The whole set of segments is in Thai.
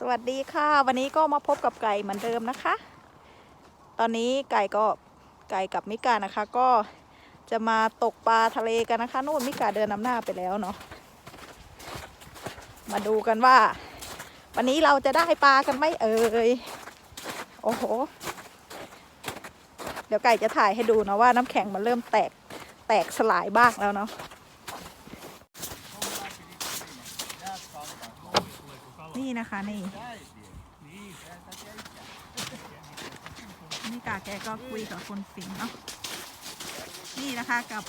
สวัสดีค่ะ วันนี้ก็มาพบกับไก่เหมือนเดิมนะคะ ตอนนี้ไก่ก็ไก่กับมิกานะคะ ก็จะมาตกปลาทะเลกันนะคะนู่นมิกาเดินนำหน้าไปแล้วเนาะมาดูกันว่า วันนี้เราจะได้ปลากันไหมเอ่ยโอ้โห เดี๋ยวไก่จะถ่ายให้ดูนะว่าน้ำแข็งมันเริ่มแตกแตกสลายบ้างแล้วเนาะ นี่นะคะนี่นี่กาแกก็คุยกับคนสิงเนาะนี่นะคะกับ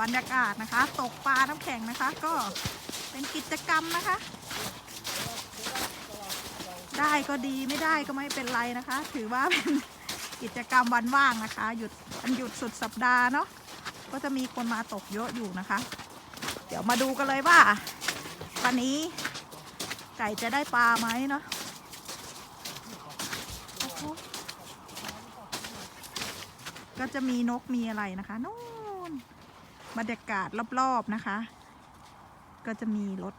บรรยากาศนะคะ ตกปลาน้ำแข็งนะคะ ก็เป็นกิจกรรมนะคะ ได้ก็ดีไม่ได้ก็ไม่เป็นไรนะคะ ถือว่าเป็นกิจกรรมวันว่างนะคะ หยุดวันหยุดสุดสัปดาห์เนาะก็จะมีคนมาตกเยอะอยู่นะคะ เดี๋ยวมาดูกันเลยว่า วันนี้ ไก่จะได้ปลาไหมเนาะก็จะมีนกมีอะไรนะคะนู่นบรรยากาศรอบๆนะคะ ก็จะมีรถ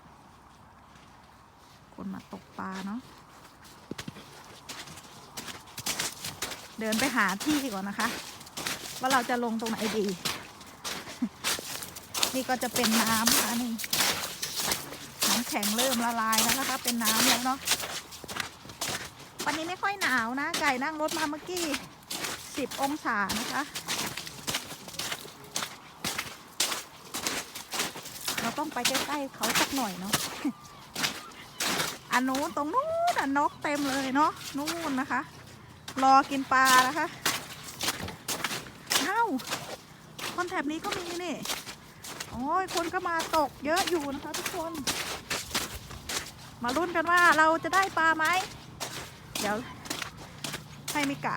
คนมาตกปลาเนาะเดินไปหาที่ก่อนนะคะ ว่าเราจะลงตรงไหนดี นี่ก็จะเป็นน้ำนะคะนี่ำแข็งเริ่มละลายแล้วนะคะ เป็นน้ำแล้วเนาะวันนี้ไม่ค่อยหนาวนะ ไก่นั่งรถมาเมื่อกี้สิบองศานะคะ เราต้องไปใกล้ๆเขาสักหน่อยเนาะอันนู้นตรงนู้นอะนกเต็มเลยเนาะนู่นนะคะ รอกินปลานะคะเอ้าคนแถบนี้ก็มีนี่โอ้ยคนก็มาตกเยอะอยู่นะคะทุกคน มาลุ้นกันว่าเราจะได้ปลาไหม เดี๋ยวให้มิกะ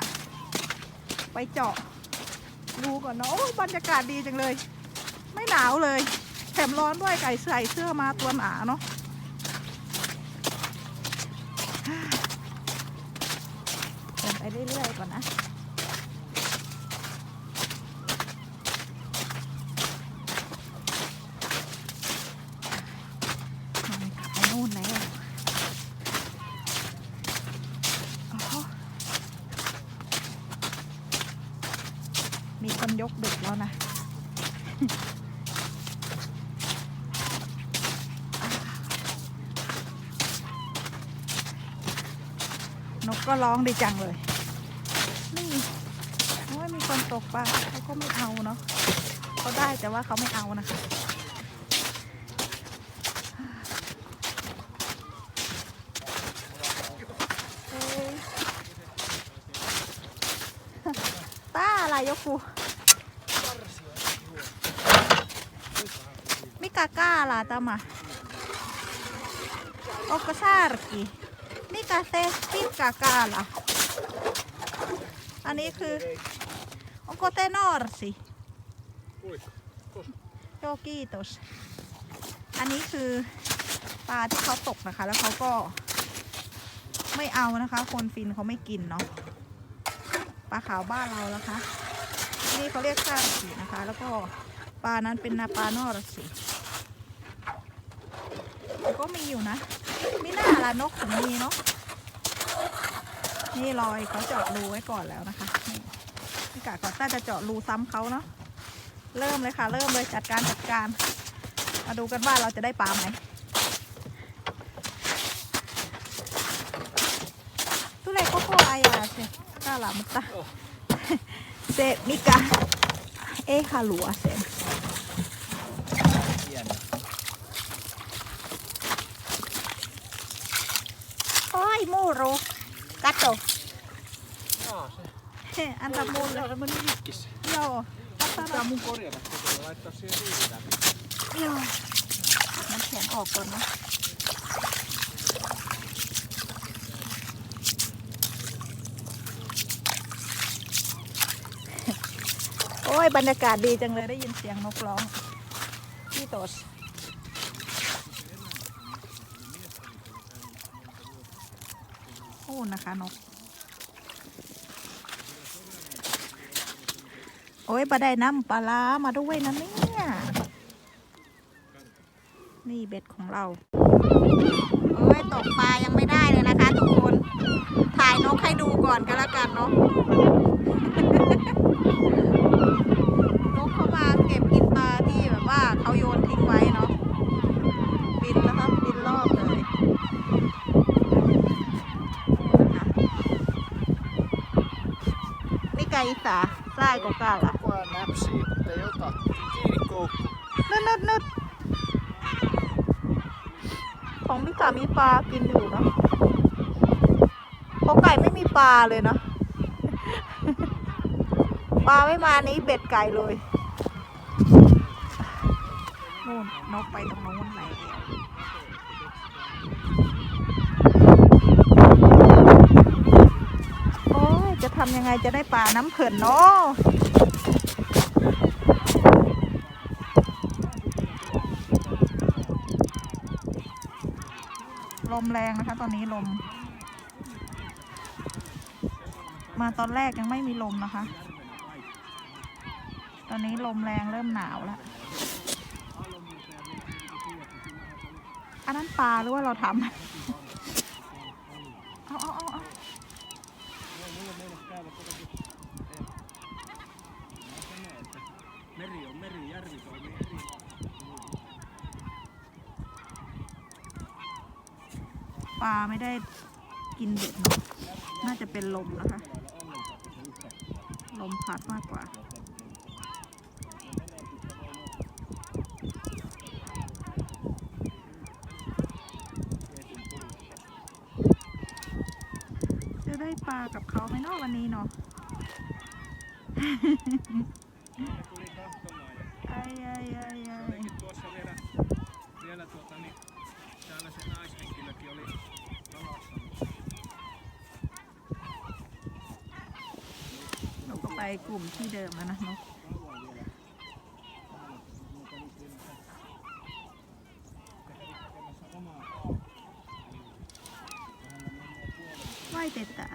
ไปเจาะดูก่อนเนาะบรรยากาศดีจังเลย ไม่หนาวเลย แถมร้อนด้วยไก่ใส่เสื้อมาตัวหนาเนาะเดินไปเรื่อยๆก่อนนะมันกลับไปนู่นแล้วอ๋อมีคน ยกเบ็ดแล้วนะนกก็ร้องดีจังเลย นี่โอ้ยมีคนตกปลาเขาก็ไม่เอาเนาะเขาได้แต่ว่าเขาไม่เอานะคะอตาอะไรยกฟู มิกาก้าล่ะตามาโอกาซาร์กิมิกาเซสปิกากาล่ะอันนี้คือโอโกเตนอร์สิโยกีโตสอันนี้คือปลาที่เขาตกนะคะ แล้วเขาก็ไม่เอานะคะ คนฟินเขาไม่กินเนาะปลาขาวบ้านเราแล้วคะ นี่เขาเรียกข้าวสีนะคะ แล้วก็ปลานั้นเป็นนาปลานอรสี อยู่นะมีหน้าละนกถึงมีเนาะนี่รอยเขาเจาะรูไว้ก่อนแล้วนะคะนี่พี่กะก่อนต้าจะเจาะรูซ้ำเขาเนาะเริ่มเลยค่ะ เริ่มเลยจัดการจัดการ มาดูกันว่าเราจะได้ปลาไหม Tu lei koko ajan se kala, mutta se mikä ei halua sen. Oi muru, kato. Jaa, se. He, Anta mulle. Joo, se meni rikkis. Joo, Pitää ota mun korjata koko ja laittaa siihen riivitään. Joo. น้ำแข็งออกก่อนนะโอ้ยบรรยากาศดีจังเลยได้ยินเสียงนกร้องพี่โตส นะคะ นก โอ้ยปลาได้น้ำปลาลามาด้วยนะเนี่ย นี่เบ็ดของเรา โอ้ยตกปลายังไม่ได้เลยนะคะทุกคน ถ่ายนกให้ดูก่อนก็แล้วกันเนาะนกเขามาเก็บกินปลาที่แบบว่าเขาโยนะ Koko ajan näpsii, mutta ei ota. Kiinni koukku. นึดนึดนึดของมิกามีปลากินอยู่เนาะของไก่ไม่มีปลาเลยเนาะปลาไม่มานี้เบ็ดไก่เลยนู่นนกไปตรงโน้นไหนโอ้ยจะทำยังไงจะได้ปลาน้ำเผินเนาะลมแรงนะคะ ตอนนี้ลม มาตอนแรกยังไม่มีลมนะคะ ตอนนี้ลมแรงเริ่มหนาวแล้วอันนั้นปลาหรือว่าเราทำ เอาเอาเอาเอา Meri on meri, järvi toimii eri. ปลาไม่ได้กินเบ็ดน่าจะเป็นลมนะคะ ลมพัดมากกว่าจะได้ปลากับเขาไหมเนาะวันนี้เนาะ Tuli kahtomaan ja ไอ้ไอ้ไอ้ไอ้ olenkin tuossa vielä, vielä tuota, niin, täällä se naishenkilökin oli kalassa. เราก็ไปกลุ่มที่เดิมแล้วนะนก ไหวเต็ดตา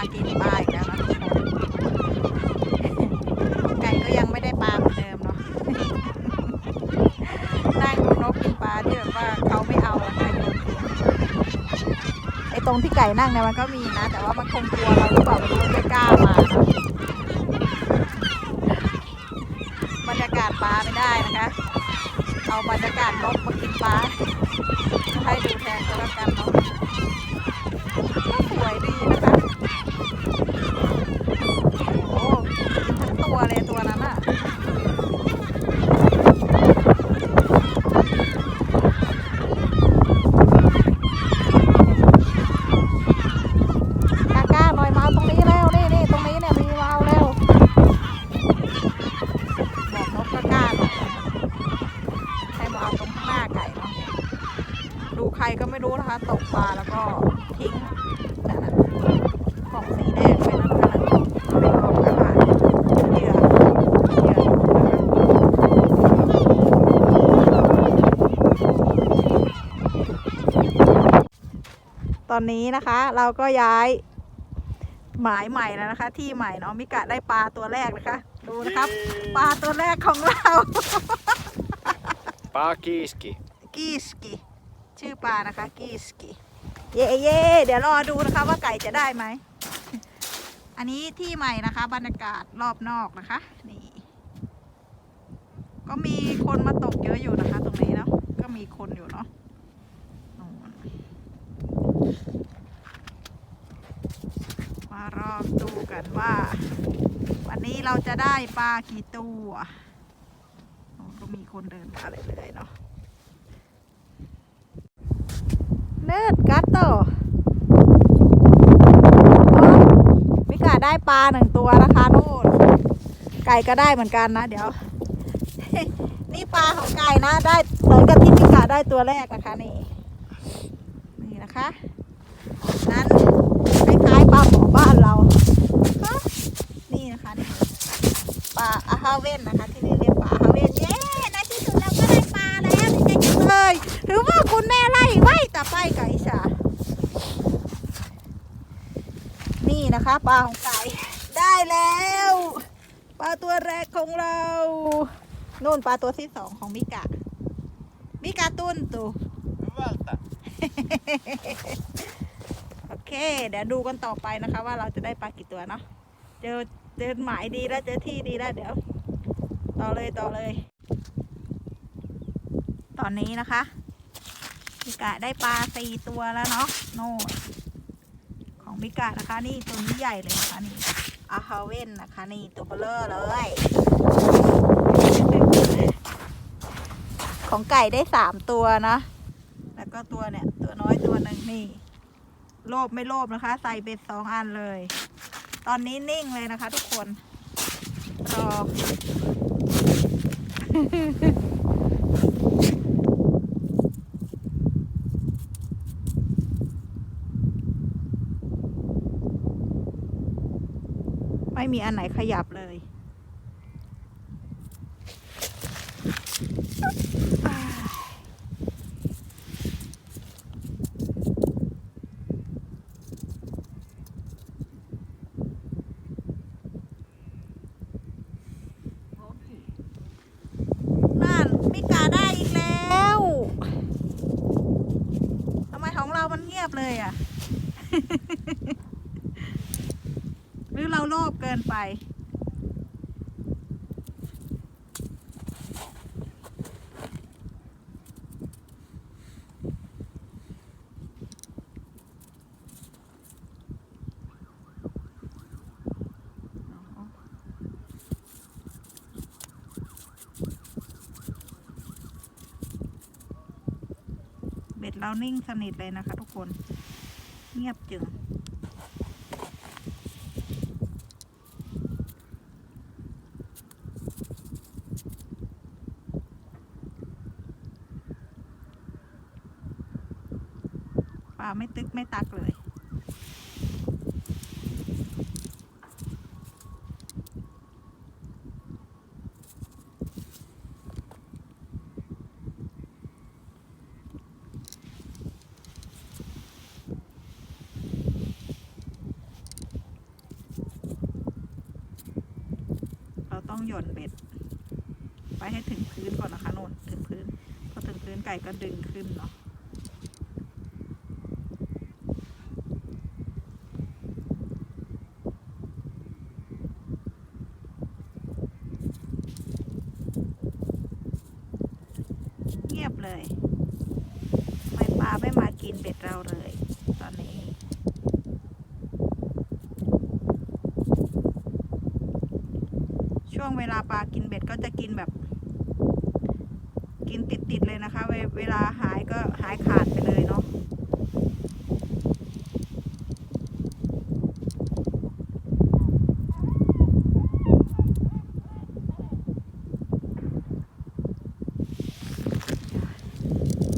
น กลงมากินปลาอีกแล้วนะทุกคนไก่ก็ยังไม่ได้ปลาเหมือนเดิมเนาะนั่งดูนกกินปลาที่แบบว่าเขาไม่เอาแล้วค่ะโยนทิ้งไอตรงที่ไก่นั่งเนี่ยมันก็มีนะ แต่ว่ามันคงกลัวเราหรือเปล่าไม่รู้ไม่กล้ามานะบรรยากาศปลาไม่ได้นะคะ เอาบรรยากาศนกมากินปลาให้ดูแทนก็แล้วกันเนาะ ก็สวยดีนะคะ โอ้กินทั้งตัวเลยตัวนั้นอะกล้ากล้าหน่อยมาเอาตรงนี้แล้ว นี่นี่ตรงนี้เนี่ยมีมาเอาแล้ว บอกนกกล้ากล้าหน่อยให้มาเอาตรงข้างหน้าไก่เนาะ ดูใครก็ไม่รู้นะคะ ตกปลาแล้วก็ทิ้งนั่นน่ะกล่องสีแดงไว้นั่นนะคะเป็นกล่องอาหารเหยื่อเหยื่อนะคะ ตอนนี้นะคะ เราก็ย้ายหมายใหม่แล้วนะคะ ที่ใหม่เนาะมิกะได้ปลาตัวแรกนะคะ ดูนะครับ ปลาตัวแรกของเรา Pakiiski. กีสกีชื่อปลานะคะกีสกีเย่เย่เดี๋ยวรอดูนะคะว่าไก่จะได้ไหม อันนี้ที่ใหม่นะคะ บรรยากาศรอบนอกนะคะ นี่ ก็มีคนมาตกเยอะอยู่นะคะ ตรงนี้เนาะก็มีคนอยู่เนาะนู่น มารอดูกันว่า วันนี้เราจะได้ปลากี่ตัวก็มีคนเดินมาเรื่อยๆเนาะเนิดกัดโตมิกาได้ปลาหนึ่งตัวนะคะนู่นไก่ก็ได้เหมือนกันนะ เดี๋ยว นี่ปลาของไก่นะ ได้เหมือนกับที่มิกาได้ตัวแรกนะคะนี่ นี่นะคะ นั้นคล้ายๆปลาหมอบ้านเราฮะนี่นะคะนี่ปลาอาฮาเว่นนะคะ ที่นี่เรียกปลาอาฮาเว่นเย้ในที่สุดเราก็ได้ปลาแล้วดีใจจังเลย หรือว่าคุณแม่ไล่ไว้แต่ไปไก่ฉา นี่นะคะปลาของไก่ได้แล้วปลาตัวแรกของเรานู่นปลาตัวที่สองของมิกะมิกาตุนตู Hyvältä. โอเค เดี๋ยวดูกันต่อไปนะคะ ว่าเราจะได้ปลากี่ตัวเนาะเจอเจอหมายดีแล้วเจอที่ดีแล้วเดี๋ยว ต่อเลยต่อเลย ตอนนี้นะคะมิกะได้ปลาสี่ตัวแล้วเนาะโน่น ของมิกะนะคะ นี่ตัวนี้ใหญ่เลยนะคะนี่อาฮาเว่นนะคะ นี่ตัวเบลเลอร์เลย ของไก่ได้สามตัวนะ แล้วก็ตัวเนี่ย ตัวน้อยตัวหนึ่งนี่ โลภไม่โลภนะคะ ใส่เบ็ดสองอันเลย ตอนนี้นิ่งเลยนะคะทุกคน รอ ไม่มีอันไหนขยับเลย นั่นมิกาได้อีกแล้ว ทำไมของเรามันเงียบเลยอะ หรือเราโลภเกิน ไป เบ็ดเรานิ่งสนิทเลยนะคะทุกคน เงียบจึง ไม่ตึกไม่ตักเลย เราต้องหย่อนเบ็ด ไปให้ถึงพื้นก่อนนะคะโน่นถึงพื้น พอถึงพื้นไก่ก็ดึงขึ้นเนาะ เงียบเลยทำไม่ปลาไม่มากินเบ็ดเราเลย ตอนนี้ ช่วง เวลาปลากินเบ็ดก็จะกินแบบ กินติดๆเลยนะคะ เวเวลาหายก็หายขาดไปเลยเนาะ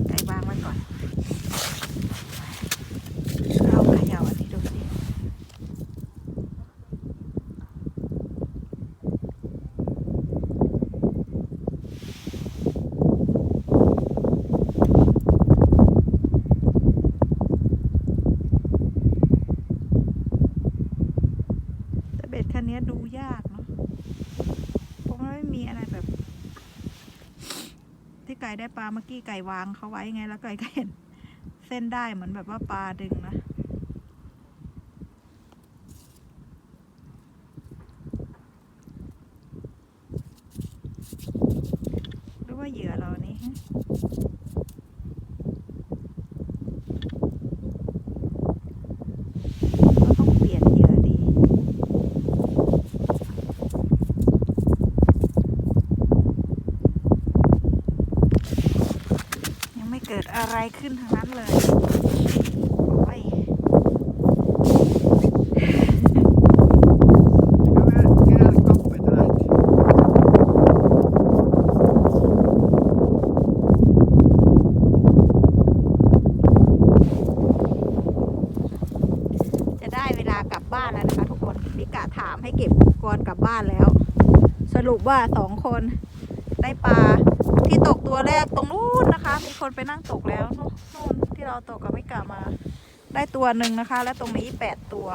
ไก่วางไว้ก่อนเอาเขย่าอันนี้ดูสิ แต่เบ็ดคั นี้ดูยากเนาะเพราะมันไม่มีอะไรแบบ ที่ไก่ได้ปลาเมื่อกี้ไก่วางเขาไว้ไงแล้วไก่ก็เห็น เส้นได้เหมือนแบบว่าปลาดึงนะ หรือว่าเหยื่อเรานี่ฮะเราต้องเปลี่ยนเหยื่อดี ยังไม่เกิดอะไร ขึ้นทางนั้นเลยโอ้ยจะได้เวลากลับบ้านแล้วนะคะทุกคนมิกะถามให้เก็บอุปกรณ์กลับบ้านแล้ว สรุปว่าสองคนได้ปลา ที่ตกตัวแรกตรงนู้นนะคะ มีคนไปนั่งตกแล้วนู่นนู่นที่เราตกกับมิกะมา ได้ตัวหนึ่งนะคะ และตรงนี้แปดตัว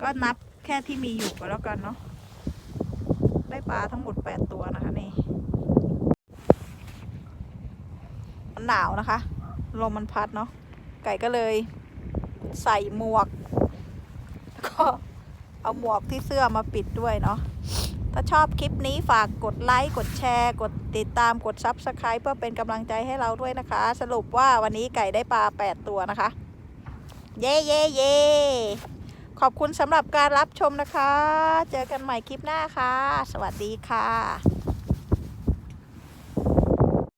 ก็นับแค่ที่มีอยู่ก็แล้วกันเนาะได้ปลาทั้งหมดแปดตัวนะคะนี่มันหนาวนะคะลมมันพัดเนาะไก่ก็เลยใส่หมวก แล้วก็เอาหมวกที่เสื้อมาปิดด้วยเนาะ ถ้าชอบคลิปนี้ฝากกดไลค์ กดแชร์ กดติดตาม กด Subscribe เพื่อเป็นกำลังใจให้เราด้วยนะคะ สรุปว่าวันนี้ไก่ได้ปลา 8 ตัวนะคะ เย่เย่เย่ขอบคุณสำหรับการรับชมนะคะ เจอกันใหม่คลิปหน้าค่ะ สวัสดีค่ะ